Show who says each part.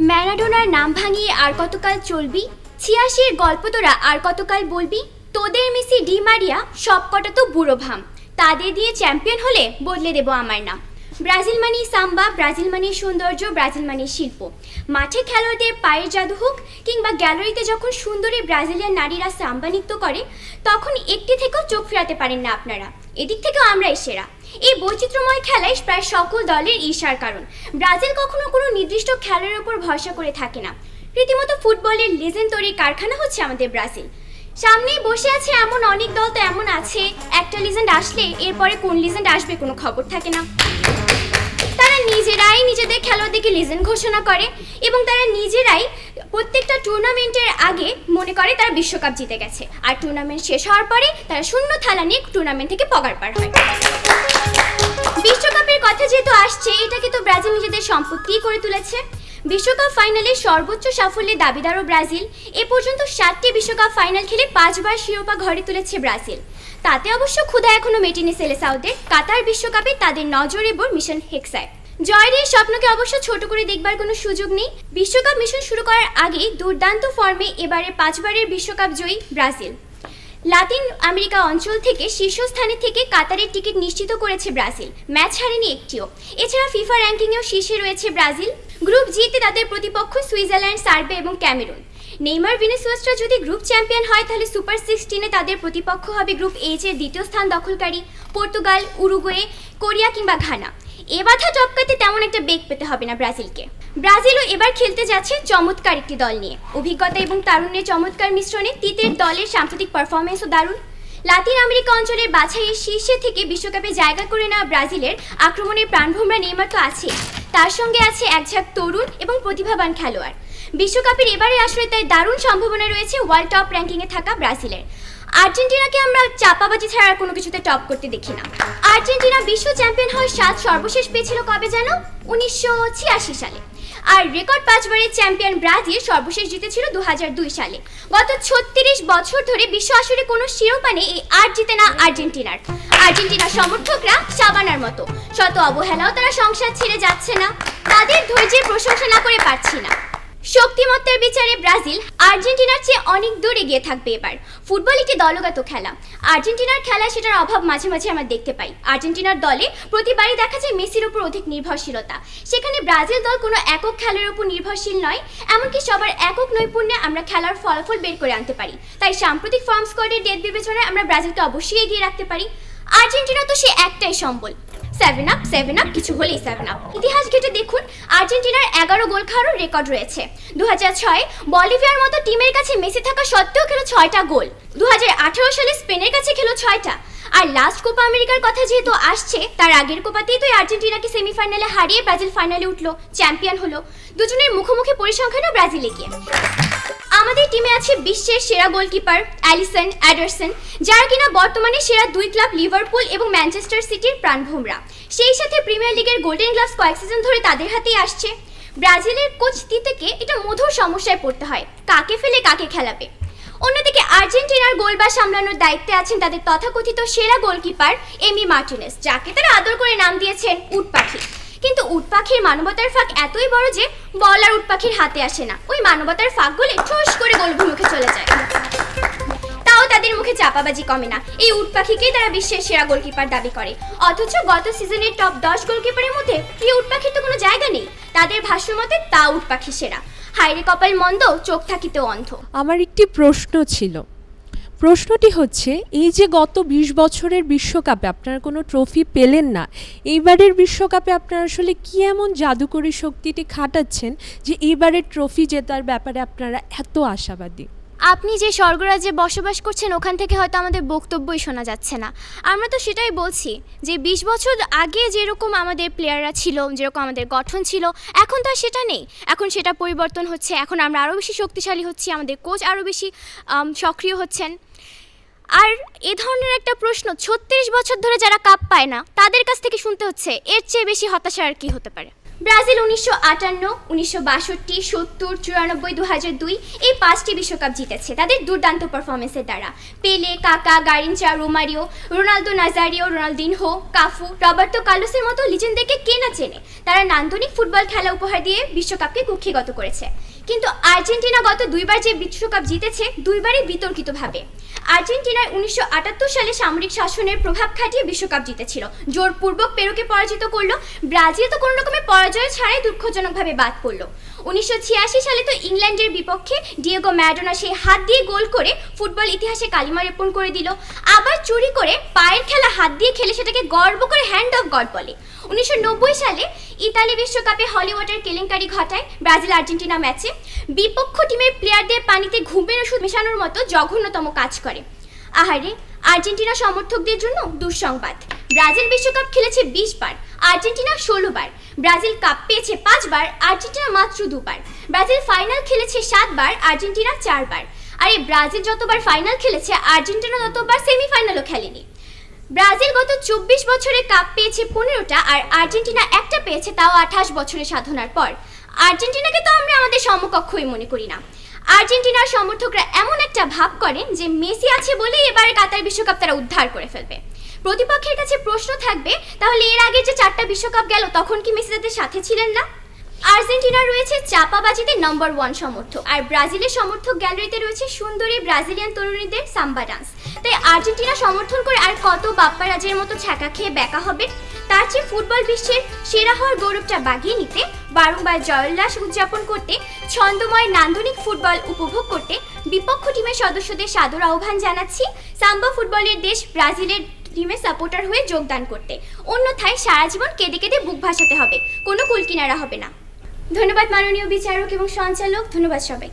Speaker 1: ম্যারাডোনার নাম ভাঙিয়ে আর কতকাল চলবি? ছিয়াশির গল্প তোরা আর কতকাল বলবি? তোদের মিসি ডি মারিয়া সবকটা তো বুড়ো ভাম। তাদের দিয়ে চ্যাম্পিয়ন হলে বদলে দেব আমার নাম। ব্রাজিল মানি সাম্বা, ব্রাজিল মানি সৌন্দর্য, ব্রাজিল মানি শিল্প। মাঠে খেলোয়াড়দের পায়ের জাদু হোক কিংবা গ্যালারিতে যখন সুন্দরী ব্রাজিলিয়ান নারীরা সাম্বা নৃত্য করে, তখন একটি থেকেও চোখ ফেরাতে পারেন না আপনারা। এদিক থেকেও আমরাই সেরা। এই বৈচিত্র্যময় খেলায় প্রায় সকল দলের ঈশার কারণ। ব্রাজিল কখনো কোনো নির্দিষ্ট খেলার উপর ভরসা করে থাকে না। রীতিমতো ফুটবলের লেজেন্ড তৈরির কারখানা হচ্ছে আমাদের ব্রাজিল। সামনেই বসে আছে এমন অনেক দল তো এমন আছে, একটা লিজেন্ড আসলে এরপরে কোন লিজেন্ড আসবে কোনো খবর থাকে না। নিজেরাই নিজেদের খেলোয়াড়দেরকে লিজেন্ড ঘোষণা করে এবং তারা নিজেরাই প্রত্যেকটা টুর্নামেন্টের আগে মনে করে তারা বিশ্বকাপ জিতে গেছে। আর টুর্নামেন্ট শেষ হওয়ার পরে তারা শূন্য থালা নিয়ে টুর্নামেন্ট থেকে পগার পার হয়। বিশ্বকাপের কথা যেহেতু আসছে, এটাকে তো ব্রাজিল নিজেদের সম্পত্তিই করে তুলেছে। বিশ্বকাপ ফাইনালে সর্বোচ্চ সাফল্যের দাবিদারও ব্রাজিল। এ পর্যন্ত সাতটি বিশ্বকাপ ফাইনাল খেলে পাঁচবার শিরোপা ঘরে তুলেছে ব্রাজিল। তাতে অবশ্য ক্ষুধা এখনও মেটেনি সেলেসাউদের। কাতার বিশ্বকাপে তাদের নজর এবার মিশন হেক্সায় জয়ের এই স্বপ্নকে অবশ্য ছোট করে দেখবার কোনো সুযোগ নেই। বিশ্বকাপ মিশন শুরু করার আগে দুর্দান্ত ফর্মে এবারে পাঁচবারের বিশ্বকাপ জয়ী ব্রাজিল। লাতিন আমেরিকা অঞ্চল থেকে শীর্ষস্থানে থেকে কাতারের টিকিট নিশ্চিত করেছে ব্রাজিল। ম্যাচ হারেনি একটিও। এছাড়া ফিফা র্যাঙ্কিংয়েও শীর্ষে রয়েছে ব্রাজিল। গ্রুপ জিতে তাদের প্রতিপক্ষ সুইজারল্যান্ড সার্বে এবং ক্যামেরুন। নেইমার ভিনিসিয়াসরা যদি গ্রুপ চ্যাম্পিয়ন হয়, তাহলে সুপার সিক্সটিনে তাদের প্রতিপক্ষ হবে গ্রুপ এইচ এর দ্বিতীয় স্থান দখলকারী পর্তুগাল, উরুগুয়ে, কোরিয়া কিংবা ঘানা। এ বাধা টপকাতে তেমন একটা বেগ পেতে হবে না ব্রাজিলকে। ব্রাজিলও এবার খেলতে যাচ্ছে চমৎকার একটি দল নিয়ে। অভিজ্ঞতা এবং তারুণ্যের চমৎকার মিশ্রণে তিতের দলের সাম্প্রতিক পারফরমেন্সও দারুণ। লাতিন আমেরিকা অঞ্চলের বাছাইয়ের শীর্ষে থেকে বিশ্বকাপে জায়গা করে নেওয়া ব্রাজিলের আক্রমণের প্রাণভোমরা নেইমার তো আছে তার সঙ্গে আছে একঝাঁক তরুণ এবং প্রতিভাবান খেলোয়াড়। বিশ্বকাপের এবারে আসলে তাই দারুণ সম্ভাবনা রয়েছে ওয়ার্ল্ড টপ র্যাঙ্কিংয়ে থাকা ব্রাজিলের। আর্জেন্টিনাকে আমরা চাপাবাজি ছাড়া আর কোনো কিছুতে টপ করতে দেখি না। আর্জেন্টিনা বিশ্ব চ্যাম্পিয়ন হওয়ার স্বাদ সর্বশেষ পেয়েছিল কবে জানো? উনিশশো ছিয়াশি সালে। আর রেকর্ড পাঁচবারের চ্যাম্পিয়ন ব্রাজিল সর্বশেষ জিতেছিল দু সালে। গত ছত্রিশ বছর ধরে বিশ্ব আসরে কোনো শিরোপা নেই এই আর জিতে না আর্জেন্টিনার। আর্জেন্টিনার সমর্থকরা সাবানার মতো। শত অবহেলাও তারা সংসার ছেড়ে যাচ্ছে না। তাদের ধৈর্যের প্রশংসা না করে পারছি না। শক্তিমত্তার বিচারে ব্রাজিল আর্জেন্টিনার চেয়ে অনেক দূর এগিয়ে থাকবে এবার। ফুটবল একটি দলগত খেলা। আর্জেন্টিনার খেলায় সেটার অভাব মাঝে মাঝে আমরা দেখতে পাই। আর্জেন্টিনার দলে প্রতিবারই দেখা যায় মেসির উপর অধিক নির্ভরশীলতা। সেখানে ব্রাজিল দল কোনো একক খেলার উপর নির্ভরশীল নয়, এমনকি সবার একক নৈপুণ্যে আমরা খেলার ফলাফল বের করে আনতে পারি। তাই সাম্প্রতিক ফর্ম স্কোয়াডের ডেট বিবেচনায় আমরা ব্রাজিলকে অবশ্যই এগিয়ে রাখতে পারি। আর্জেন্টিনা তো সে একটাই সম্বল। সেভেন আপ সেভেন আপ কিছু হলেই সেভেন আপ ইতিহাস ঘেটে দেখুন, আর্জেন্টিনার এগারো গোল খাওয়ারও রেকর্ড রয়েছে। দু হাজার ছয়, বলিভিয়ার মতো টিমের কাছে মেসি থাকা সত্ত্বেও খেলো ছয়টা গোল। দু হাজার আঠারো সালে স্পেনের কাছে খেলো ছয়টা। আর লাস্ট কোপা আমেরিকার কথা যেহেতু আসছে, তার আগের কোপাতেই তো আর্জেন্টিনাকে সেমিফাইনালে হারিয়ে ব্রাজিল ফাইনালে উঠল চ্যাম্পিয়ন হলো। দুজনের মুখোমুখি পরিসংখ্যানও ব্রাজিলে এগিয়ে আমাদের টিমে আছে বিশ্বের সেরা গোলকিপার অ্যালিসন অ্যাডারসন যারা কিনা বর্তমানে সেরা দুই ক্লাব লিভারপুল এবং ম্যানচেস্টার সিটির প্রাণভোমরা সেই সাথে প্রিমিয়ার লিগের গোল্ডেন গ্লাভস কয়েক সিজন ধরে তাদের হাতেই আসছে। ব্রাজিলের কোচ তিতেকে এটা মধুর সমস্যায় পড়তে হয়। কাকে ফেলে, কাকে খেলাবে? অন্যদিকে আর্জেন্টিনার গোলবার সামলানোর দায়িত্বে আছেন তাদের তথাকথিত সেরা গোলকিপার এমি মার্টিনেস যাকে তারা আদর করে নাম দিয়েছেন উট পাখি। কিন্তু উট পাখির মানবতার ফাঁক এতই বড় যে বল আর উট পাখির হাতে আসে না। ওই মানবতার ফাঁকগুলি ঠোস করে গোলভিমুখে চলে যায়। তাও তাদের মুখে চাপাবাজি কমে না। এই উট পাখিকেই তারা বিশ্বের সেরা গোলকিপার দাবি করে। অথচ গত সিজনের টপ দশ গোলকিপারের মধ্যে প্রিয় উট পাখির তো কোনো জায়গা নেই? তাদের ভাষ্য মতে তা উট পাখি সেরা। হাইরে কপাল মন্দ, চোখ থাকিতেও অন্ধ।
Speaker 2: আমার একটি প্রশ্ন ছিল। প্রশ্নটি হচ্ছে, এই যে গত বিশ বছরের বিশ্বকাপে আপনারা কোনো ট্রফি পেলেন না, এইবারের বিশ্বকাপে আপনারা আসলে কি এমন জাদুকরী শক্তিটি খাটাচ্ছেন যে এইবারের ট্রফি জেতার ব্যাপারে আপনারা এত আশাবাদী?
Speaker 1: আপনি যে স্বর্গরাজ্যে বসবাস করছেন, ওখান থেকে হয়তো আমাদের বক্তব্যই শোনা যাচ্ছে না। আমরা তো সেটাই বলছি যে বিশ বছর আগে যেরকম আমাদের প্লেয়াররা ছিল, যেরকম আমাদের গঠন ছিল, এখন তো আর সেটা নেই। এখন সেটা পরিবর্তন হচ্ছে, এখন আমরা আরও বেশি শক্তিশালী হচ্ছি, আমাদের কোচ আরও বেশি সক্রিয় হচ্ছেন। আর এ ধরনের একটা প্রশ্ন, ছত্রিশ বছর ধরে যারা কাপ পায় না, তাদের কাছ থেকে শুনতে হচ্ছে, এর চেয়ে বেশি হতাশা আর কি হতে পারে? ব্রাজিল উনিশশো আটান্ন, উনিশশো বাষট্টি, সত্তর, চুরানব্বই দু হাজার দুই এই পাঁচটি বিশ্বকাপ জিতেছে তাদের দুর্দান্ত পারফরমেন্সের দ্বারা। Pele, Kaka, Garrincha, Romario, Ronaldo, Nazario, Ronaldinho, Cafu, Roberto কার্লোসের মতো লিজেন্ডদেরকে কে না চেনে? তারা নান্দনিক ফুটবল খেলা উপহার দিয়ে বিশ্বকাপকে কুক্ষিগত করেছে। কিন্তু আর্জেন্টিনা গত দুইবার যে বিশ্বকাপ জিতেছে, দুইবারই বিতর্কিতভাবে। আর্জেন্টিনায় উনিশশো আটাত্তর সালে সামরিক শাসনের প্রভাব খাটিয়ে বিশ্বকাপ জিতেছিল। জোরপূর্বক পেরুকে পরাজিত করল। ব্রাজিল তো কোনো রকমের পরাজয় ছাড়াই দুঃখজনকভাবে বাদ পড়ল। উনিশশো ছিয়াশি সালে তো ইংল্যান্ডের বিপক্ষে ডিয়েগো ম্যাডোনা সেই হাত দিয়ে গোল করে ফুটবল ইতিহাসে কালিমা রেপন করে দিল। আবার চুরি করে পায়ের খেলা হাত দিয়ে খেলে সেটাকে গর্ব করে হ্যান্ড অফ গড বলে। উনিশশো নব্বই সালে ইতালি বিশ্বকাপে হলিউডের কেলেঙ্কারি ঘটায় ব্রাজিল আর্জেন্টিনা ম্যাচে। বিপক্ষ টিমের প্লেয়ারদের পানিতে ঘুমের ওষুধ মেশানোর মতো জঘন্যতম কাজ করে। আহারে, আর্জেন্টিনা সমর্থকদের জন্য দুঃসংবাদ। ব্রাজিল বিশ্বকাপ খেলেছে বিশ বার, আর্জেন্টিনা ষোলো বার, ব্রাজিল কাপ পেয়েছে পাঁচবার আর্জেন্টিনা মাত্র দুবার ব্রাজিল ফাইনাল খেলেছে সাতবার আর্জেন্টিনা চারবার আর, ব্রাজিল যতবার ফাইনাল খেলেছে, আর্জেন্টিনা ততবার সেমিফাইনালও খেলেনি। ব্রাজিল গত চব্বিশ বছরে কাপ পেয়েছে পনেরোটা আর আর্জেন্টিনা একটা পেয়েছে তাও আঠাশ বছরের সাধনার পর। আর্জেন্টিনাকে তো আমরা আমাদের সমকক্ষই মনে করি না। আর্জেন্টিনার সমর্থকরা এমন একটা ভাব করেন যে মেসি আছে বলেই এবারে কাতার বিশ্বকাপ তারা উদ্ধার করে ফেলবে। প্রতিপক্ষের কাছে প্রশ্ন থাকবে, তাহলে এর আগে যে চারটা বিশ্বকাপ গেল, তখন কি মেসি তাদের সাথে ছিলেন না? আর্জেন্টিনা রয়েছে চাপাবাজিতে নম্বর ওয়ান সমর্থক, আর ব্রাজিলের সমর্থক গ্যালারিতে রয়েছে সুন্দরী ব্রাজিলিয়ান তরুণীদের সাম্বা ডান্স তাই আর্জেন্টিনা সমর্থন করে আর কত বাপ্পারাজের মতো ছ্যাঁকা খেয়ে ব্যাকা হবে? তার চেয়ে ফুটবল বিশ্বের সেরা হওয়ার গৌরবটা বাগিয়ে নিতে বারংবার জয়োল্লাস উদযাপন করতে, ছন্দময় নান্দনিক ফুটবল উপভোগ করতে বিপক্ষ টিমের সদস্যদের সাদর আহ্বান জানাচ্ছি। সাম্বা ফুটবলের দেশ ব্রাজিলের টিমের সাপোর্টার হয়ে যোগদান করতে। অন্যথায় সারা জীবন কেঁদে কেঁদে বুক ভাসাতে হবে। কোনো কুলকিনারা হবে না। ধন্যবাদ মাননীয় বিচারক এবং সঞ্চালক ধন্যবাদ সবাই